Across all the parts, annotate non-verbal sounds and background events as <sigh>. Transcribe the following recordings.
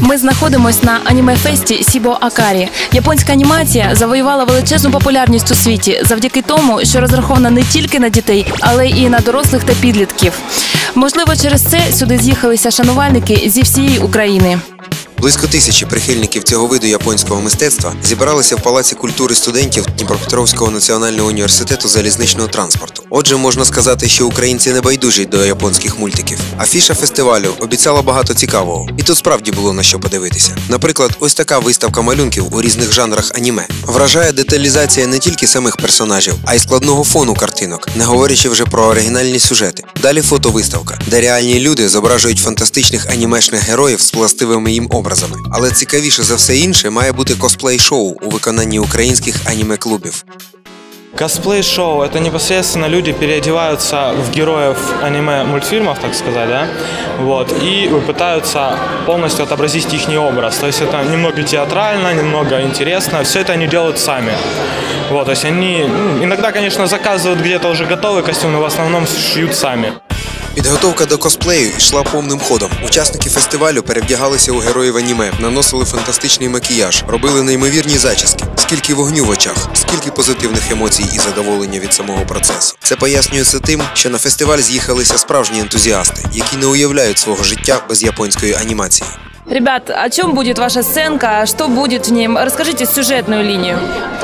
Ми знаходимось на аніме-фесті Сібо Акарі. Японська анімація завоювала величезну популярність у світі завдяки тому, що розрахована не тільки на дітей, але і на дорослих та підлітків. Можливо, через це сюди з'їхалися шанувальники зі всієї України. Близько тисячі прихильників цього виду японського мистецтва зібралися в Палаці культури студентів Дніпропетровського національного університету залізничного транспорту. Отже, можна сказати, що українці не байдужі до японських мультиків. Афіша фестивалю обіцяла багато цікавого, і тут справді було на що подивитися. Наприклад, ось така виставка малюнків у різних жанрах аніме вражає деталізація не тільки самих персонажів, а й складного фону картинок, не говорячи вже про оригінальні сюжети. Далі фотовиставка, де реальні люди зображують фантастичних анімешних героїв з властивими їм образами. Але цікавіше за все інше має бути косплей-шоу у виконанні українських аніме-клубів. Косплей-шоу – это непосредственно люди переодеваются в героев аниме-мультфильмов, так сказать, да, вот, и пытаются полностью отобразить их образ. То есть это немного театрально, немного интересно, все это они делают сами. Вот, то есть они ну, иногда, конечно, заказывают где-то уже готовый костюм, но в основном шьют сами. Підготовка до косплею йшла повним ходом. Учасники фестивалю перевдягалися у героїв аніме, наносили фантастичний макіяж, робили неймовірні зачіски. Скільки вогню в очах, скільки позитивних емоцій і задоволення від самого процесу. Це пояснюється тим, що на фестиваль з'їхалися справжні ентузіасти, які не уявляють свого життя без японської анімації. Ребят, о чем будет ваша сценка? Что будет в ней? Расскажите сюжетную линию.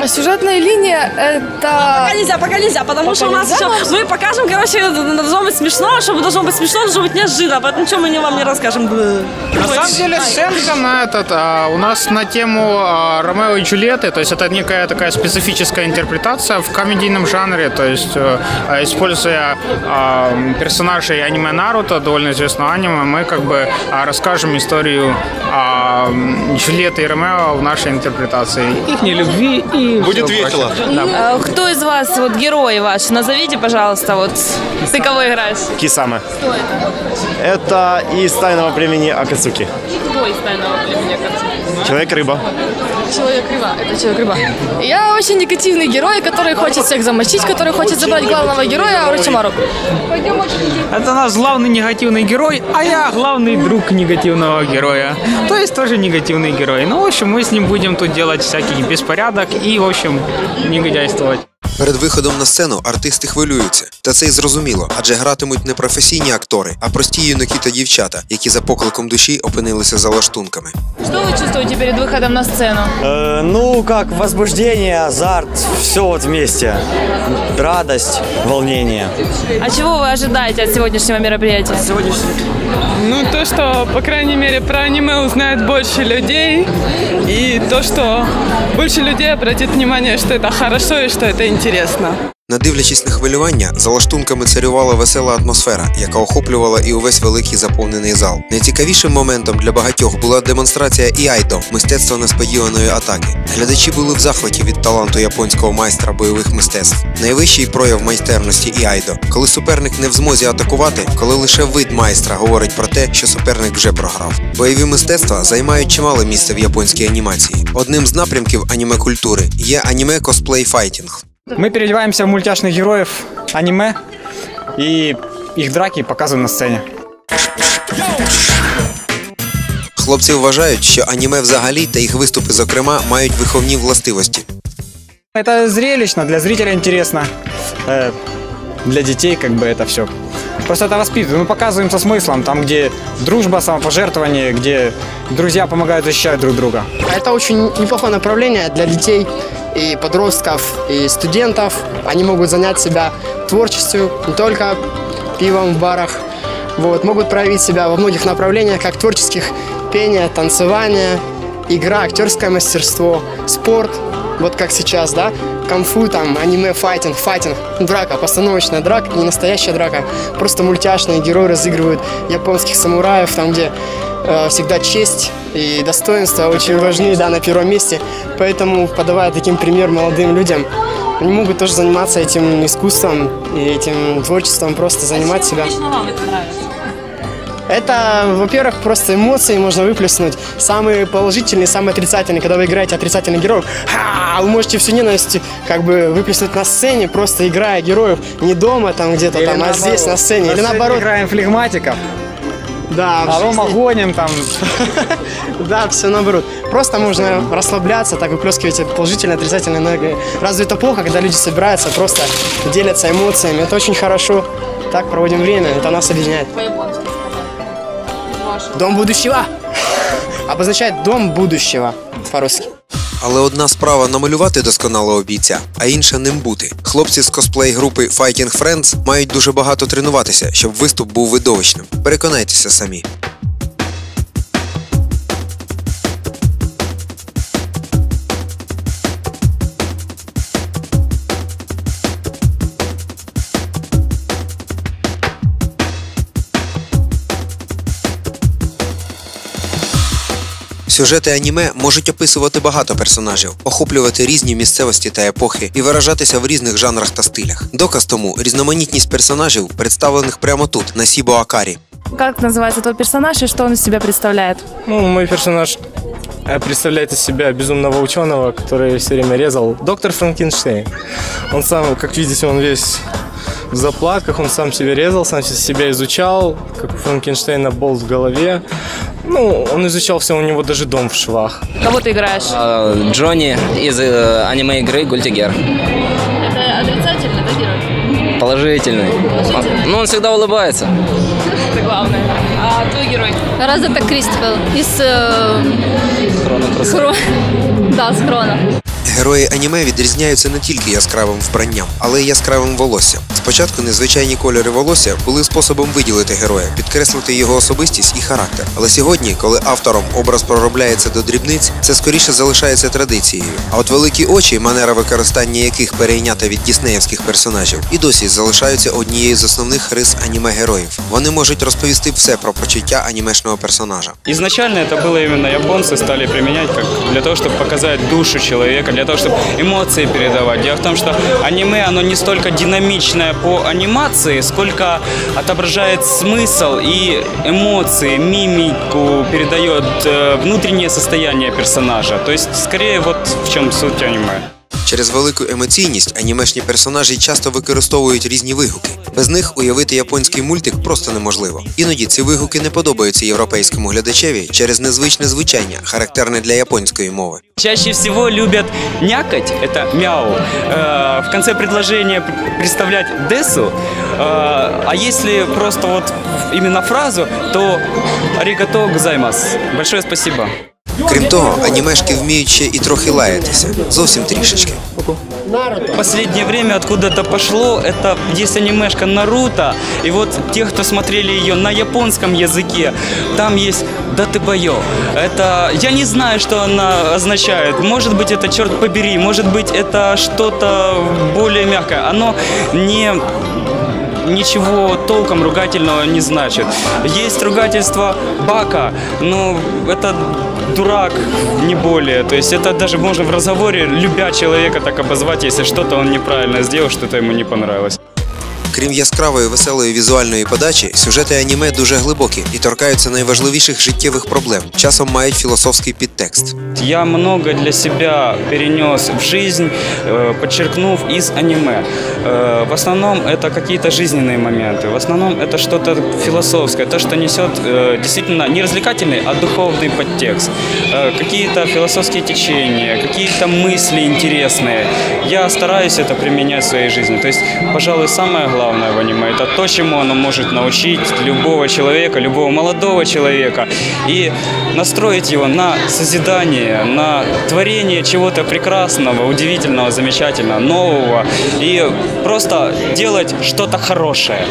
Сюжетная линия это... Пока нельзя, пока нельзя, потому Пока что у нас нельзя, еще... Мы покажем, короче, должно быть смешно, чтобы должно быть смешно, должно быть неожиданно, поэтому ничего мы не, вам не расскажем. На самом деле сценка на этот, а, у нас на тему а, Ромео и Джульетты, то есть это некая такая специфическая интерпретация в комедийном жанре, то есть а, используя а, персонажей аниме Наруто, довольно известного аниме, мы как бы а, расскажем историю а, Джульетты и Ромео в нашей интерпретации. Их любви и Будет весело. Да. Э, Кто из вас, вот герой ваш, назовите, пожалуйста, вот ты кого играешь? Кисама. это? из тайного племени Акацуки. Кто из тайного племени Человек-рыба. Человек-рыба. Это человек-рыба. Я очень негативный герой, который хочет всех замочить, который хочет забрать главного героя Орочимару. Это наш главный негативный герой, а я главный друг негативного героя. То есть тоже негативный герой. Ну, в общем, мы с ним будем тут делать всякий беспорядок и, в общем, негодяйствовать. Перед виходом на сцену артисти хвилюються, та це й зрозуміло, адже гратимуть не професійні актори, а прості юнаки та дівчата, які за покликом душі опинилися за лаштунками. Что вы чувствуете перед выходом на сцену? Э, ну, как возбуждение, азарт, все вот вместе. Радость, волнение. А чего вы ожидаете от сегодняшнего мероприятия? Ну, то, что, по крайней мере, про аниме узнает больше людей, и то, что больше людей обратит внимание, что это хорошо и что это интересно. Не дивлячись на хвилювання, за лаштунками царювала весела атмосфера, яка охоплювала і увесь великий заповнений зал. Найцікавішим моментом для багатьох була демонстрація іайдо мистецтва несподіваної атаки. Глядачі були в захваті від таланту японського майстра бойових мистецтв. Найвищий прояв майстерності іайдо, коли суперник не в змозі атакувати, коли лише вид майстра говорить про те, що суперник вже програв. Бойові мистецтва займають чимале місце в японській анімації. Одним з напрямків аніме культури є аніме косплей файтінг. Мы переодеваемся в мультяшных героев аниме и их драки показываем на сцене. Хлопці вважають, що аніме взагалі та їх виступи, зокрема, мають виховні властивості. Это зрелищно, для зрителя интересно. Э, Для детей как бы это все. Просто это воспитываем. Мы показываем со смыслом, там, где дружба, самопожертвование, где друзья помогают защищать друг друга. Это очень неплохое направление для детей и подростков, и студентов. Они могут занять себя творчеством, не только пивом в барах. Вот, могут проявить себя во многих направлениях, как творческих пение, танцевание, игра, актерское мастерство, спорт, вот как сейчас, да, камфу, там, аниме, файтинг, файтинг, драка, постановочная драка, не настоящая драка, просто мультяшные герои разыгрывают японских самураев, там, где э, всегда честь и достоинство очень важны, да, на первом месте, поэтому, подавая таким пример молодым людям, они могут тоже заниматься этим искусством и этим творчеством, просто занимать себя. вам это нравится? Это, во-первых, просто эмоции можно выплеснуть. Самые положительные, самые отрицательные. Когда вы играете отрицательных героев, ха, вы можете всю ненависть как бы выплеснуть на сцене, просто играя героев не дома там где-то, там, а здесь на сцене. Или наоборот. играем флегматиков, Да, в А Рома жизни- гоним там. <laughs> Да, все наоборот. Просто можно расслабляться, так выплескиваете положительные, отрицательные энергии. Разве это плохо, когда люди собираются, просто делятся эмоциями? Это очень хорошо. Так проводим время, это нас объединяет. Дом будущего Обозначає дом будущего по-русски. Але одна справа намалювати досконалого бійця, а інша ним бути. Хлопці з косплей групи Fighting Friends мають дуже багато тренуватися, щоб виступ був видовищним. Переконайтеся самі. Сюжети аніме можуть описувати багато персонажів, охоплювати різні місцевості та епохи і виражатися в різних жанрах та стилях. Доказ тому різноманітність персонажів, представлених прямо тут, на Сібо Акарі. Как называется твой персонаж и что он из себя представляет? Ну, мой персонаж э, представляет из себя безумного ученого, который все время резал. Доктор Франкенштейн. Он сам, как видите, он весь в заплатках, он сам себя резал, сам себя изучал, как у Франкенштейна болт в голове. Ну, он изучал все, у него даже дом в швах. Кого ты играешь? А, Джонни из э, аниме-игры Гультигер. Это отрицательный, да, герой? Положительный. Положительный? Ну, он всегда улыбается. Это главное. А твой герой? Раз это Кристофер из... Э... Хро... Да, с Хрона. Герої аніме відрізняються не тільки яскравим вбранням, але й яскравим волоссям. Спочатку незвичайні кольори волосся були способом виділити героя, підкреслити його особистість і характер. Але сьогодні, коли автором образ проробляється до дрібниць, це скоріше залишається традицією. А от великі очі, манера використання яких перейнята від діснеївських персонажів, і досі залишаються однією з основних рис аніме-героїв. Вони можуть розповісти все про почуття анімешного персонажа. Изначально это было именно японцы стали применять как для того, чтобы показать душу человека, для того, чтобы эмоции передавать. Дело в том, что аниме, оно не столько динамичное По анимации, сколько отображает смысл и эмоции, мимику, передает э, внутреннее состояние персонажа. То есть, скорее, вот в чем суть аниме. Через велику емоційність анімешні персонажі часто використовують різні вигуки. Без них уявити японський мультик просто неможливо. Іноді ці вигуки не подобаються європейському глядачеві через незвичне звучання, характерне для японської мови. Чаще всего любят някать, это мяу, э, в конце предложения п- представлять десу, э, а если просто вот именно фразу, то аригато гозаймас. Большое спасибо. Крім того, анімешки вміють ще і трохи лаятися. Зовсім трішечки. В последнее время откуда-то пошло, это есть анимешка Наруто, и вот те, кто смотрели ее на японском языке, там есть датыбайо. Это, я не знаю, что она означает. Может быть, это черт побери, может быть, это что-то более мягкое. Оно не ничего толком ругательного не значит. Есть ругательство бака, но это дурак, не более. То есть это даже можно в разговоре, любя человека так обозвать, если что-то он неправильно сделал, что-то ему не понравилось. Крім яскравої веселої візуальної подачі, сюжети аніме дуже глибокі і торкаються найважливіших життєвих проблем. Часом мають філософський підтекст. Я много для себя перенес в жизнь, э, подчеркнув из аниме. Э, В основном это какие-то жизненные моменты, в основном это что-то философское, то, что несет э, действительно не развлекательный, а духовный подтекст. Э, Какие-то философские течения, какие-то мысли интересные. Я стараюсь это применять в своей жизни. То есть, пожалуй, самое главное в аниме – это то, чему оно может научить любого человека, любого молодого человека. И настроить его на созидание, на творение чего-то прекрасного, удивительного, замечательного, нового. И просто делать что-то хорошее.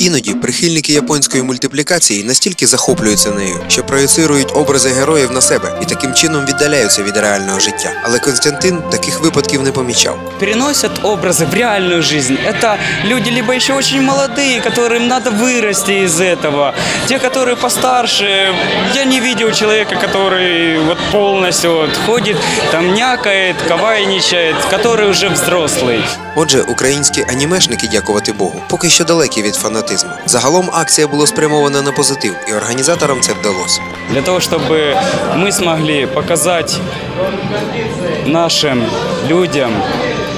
Іноді прихильники японської мультиплікації настільки захоплюються нею, що проєцирують образи героїв на себе і таким чином віддаляються від реального життя. Але Константин таких випадків не помічав. Переносят образы в реальную жизнь. Это люди либо еще очень молодые, которым надо вырасти из этого. Те, которые постарше. Я не видел человека, который вот полностью вот ходит, там някает, кавайничает, который уже взрослый. Отже, українські анімешники, дякувати Богу, поки що далекі від фанатизму. Загалом акція була спрямована на позитив, і організаторам це вдалося. Для того, чтобы мы смогли показать нашим людям,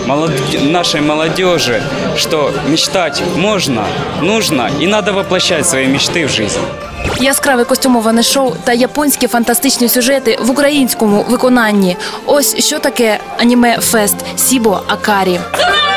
молод- нашей молодежи, что мечтать можно, нужно и надо воплощать свои мечты в жизнь. Яскраве костюмоване шоу та японські фантастичні сюжети в українському виконанні. Ось що таке аніме фест Сібо Акарі. Ура!